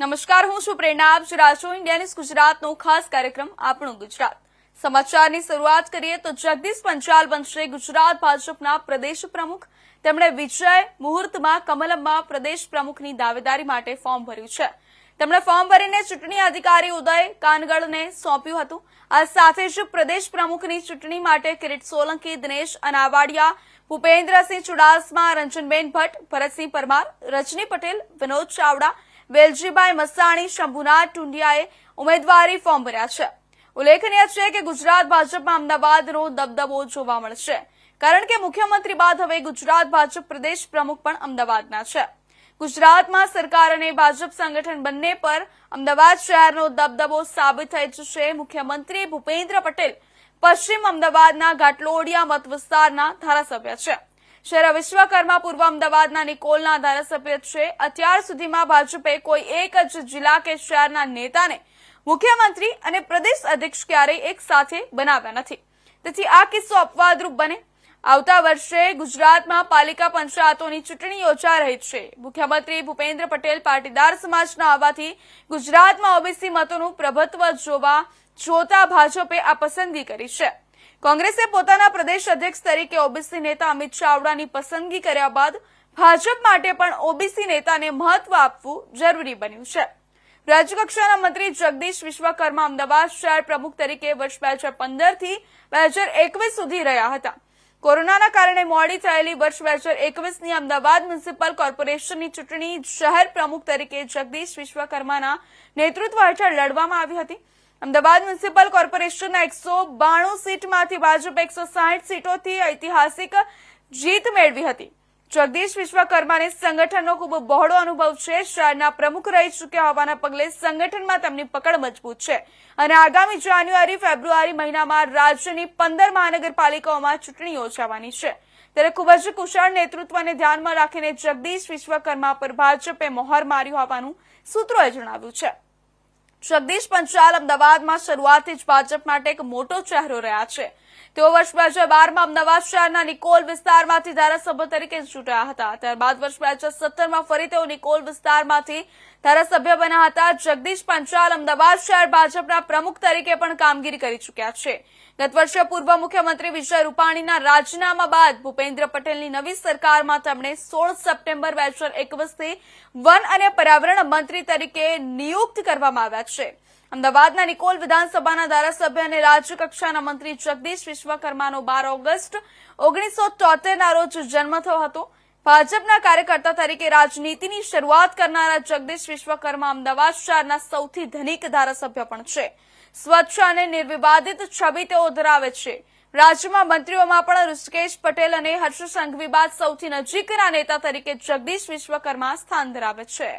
નમસ્કાર, હું છું પ્રેરણા. આપ છો ન્યૂઝ ગુજરાતનો ખાસ કાર્યક્રમ, આપણું ગુજરાત. સમાચારની શરૂઆત કરીએ તો જગદીશ પંચાલ બનશે ગુજરાત ભાજપના પ્રદેશ પ્રમુખ. તેમણે વિજય મુહૂર્તમાં કમલમમાં પ્રદેશ પ્રમુખની દાવેદારી માટે ફોર્મ ભર્યું છે. તેમણે ફોર્મ ભરીને ચૂંટણી અધિકારી ઉદય કાનગળને સોંપ્યું હતું. આ સાથે જ પ્રદેશ પ્રમુખની ચૂંટણી માટે કિરીટ સોલંકી, દિનેશ અનાવાડિયા, ભૂપેન્દ્રસિંહ ચુડાસમા, રંજનબેન ભટ્ટ, ભરતસિંહ પરમાર, રજની પટેલ, વિનોદ ચાવડા વેલજીભાઈ મસાણી, શંભુનાથ ટુંડિયાએ ઉમેદવારી ફોર્મ ભર્યા છે. ઉલ્લેખનીય છે કે ગુજરાત ભાજપમાં અમદાવાદનો દબદબો જોવા મળશે. કારણ કે મુખ્યમંત્રી બાદ હવે ગુજરાત ભાજપ પ્રદેશ પ્રમુખ પણ અમદાવાદના છે. ગુજરાતમાં સરકાર અને ભાજપ સંગઠન બંને પર અમદાવાદ શહેરનો દબદબો સાબિત થઈ જશે. મુખ્યમંત્રી ભૂપેન્દ્ર પટેલ પશ્ચિમ અમદાવાદના ઘાટલોડિયા મત વિસ્તારના ધારાસભ્ય છે. શહેર વિશ્વકર્મા પૂર્વ અમદાવાદના નિકોલના ધારાસભ્ય છે. અત્યાર સુધીમાં ભાજપે કોઈ એક જ જિલ્લા કે શહેરના નેતાને મુખ્યમંત્રી અને પ્રદેશ અધ્યક્ષ ક્યારેય એક સાથે બનાવ્યા નથી. તેથી આ કિસ્સો અપવાદરૂપ બને. આવતા વર્ષે ગુજરાતમાં પાલિકા પંચાયતોની ચૂંટણી યોજા રહી છે. મુખ્યમંત્રી ભૂપેન્દ્ર પટેલ પાટીદાર સમાજના આવવાથી ગુજરાતમાં ઓબીસી મતોનું પ્રભુત્વ જોવા જોતા ભાજપે આ પસંદગી કરી છે. કોંગ્રેસે પોતાના પ્રદેશ અધ્યક્ષ તરીકે ઓબીસી નેતા અમિત ચાવડાની પસંદગી કર્યા બાદ ભાજપ માટે પણ ઓબીસી નેતાને મહત્વ આપવું જરૂરી બન્યું છે. રાજ્યકક્ષાના મંત્રી જગદીશ વિશ્વકર્મા અમદાવાદ શહેર પ્રમુખ તરીકે વર્ષ બે હજાર પંદરથી બે હજાર એકવીસ સુધી રહ્યા હતા. કોરોનાના કારણે મોડી થયેલી વર્ષ બે હજાર એકવીસની અમદાવાદ મ્યુનિસિપલ કોર્પોરેશનની ચૂંટણી શહેર પ્રમુખ તરીકે જગદીશ વિશ્વકર્માના નેતૃત્વ હેઠળ લડવામાં આવી હતી. અમદાવાદ મ્યુનિસિપલ કોર્પોરેશનના એકસો બાણું સીટમાંથી ભાજપ એકસો સાહીઠ સીટોથી ઐતિહાસિક જીત મેળવી હતી. જગદીશ વિશ્વકર્માને સંગઠનનો ખૂબ બહોળો અનુભવ છે. શહેરના પ્રમુખ રહી ચૂક્યા હોવાના પગલે સંગઠનમાં તેમની પકડ મજબૂત છે. અને આગામી જાન્યુઆરી, ફેબ્રુઆરી મહિનામાં રાજ્યની પંદર મહાનગરપાલિકાઓમાં ચૂંટણી યોજાવાની છે. ત્યારે ખૂબ જ કુશળ નેતૃત્વને ધ્યાનમાં રાખીને જગદીશ વિશ્વકર્મા પર ભાજપે મોહર માર્યું હોવાનું સૂત્રોએ જણાવ્યું છે. જગદીશ પંચાલ અમદાવાદમાં શરૂઆતથી જ ભાજપ માટે એક મોટો ચહેરો રહ્યા છે. તેઓ વર્ષ બે હજાર બારમાં અમદાવાદ શહેરના નિકોલ વિસ્તારમાંથી ધારાસભ્ય તરીકે ચૂંટાયા હતા. ત્યારબાદ વર્ષ બે હજાર સત્તરમાં ફરી તેઓ નિકોલ વિસ્તારમાંથી ધારાસભ્ય બન્યા હતા. જગદીશ પંચાલ અમદાવાદ શહેર ભાજપના પ્રમુખ તરીકે પણ કામગીરી કરી ચૂક્યા છે. ગત વર્ષે પૂર્વ મુખ્યમંત્રી વિજય રૂપાણીના રાજીનામા બાદ ભૂપેન્દ્ર પટેલની નવી સરકારમાં તેમણે સોળ સપ્ટેમ્બર બે હજાર એકવીસથી વન અને પર્યાવરણ મંત્રી તરીકે નિયુક્ત કરવામાં આવ્યા છે અમદાવાદના નિકોલ વિધાનસભાના ધારાસભ્ય અને રાજ્ય કક્ષાના મંત્રી જગદીશ વિશ્વકર્માનો બાર ઓગસ્ટ, ઓગણીસો તોતેરના રોજ જન્મ થયો હતો. ભાજપના કાર્યકર્તા તરીકે રાજનીતિની શરૂઆત કરનારા જગદીશ વિશ્વકર્મા અમદાવાદ શહેરના સૌથી ધનિક ધારાસભ્ય પણ છે. સ્વચ્છ અને નિર્વિવાદિત છબી તેઓ ધરાવે છે. રાજ્યમાં મંત્રીઓમાં પણ ઋષિકેશ પટેલ અને હર્ષ સંઘવી બાદ સૌથી નજીકના નેતા તરીકે જગદીશ વિશ્વકર્મા સ્થાન ધરાવે છે.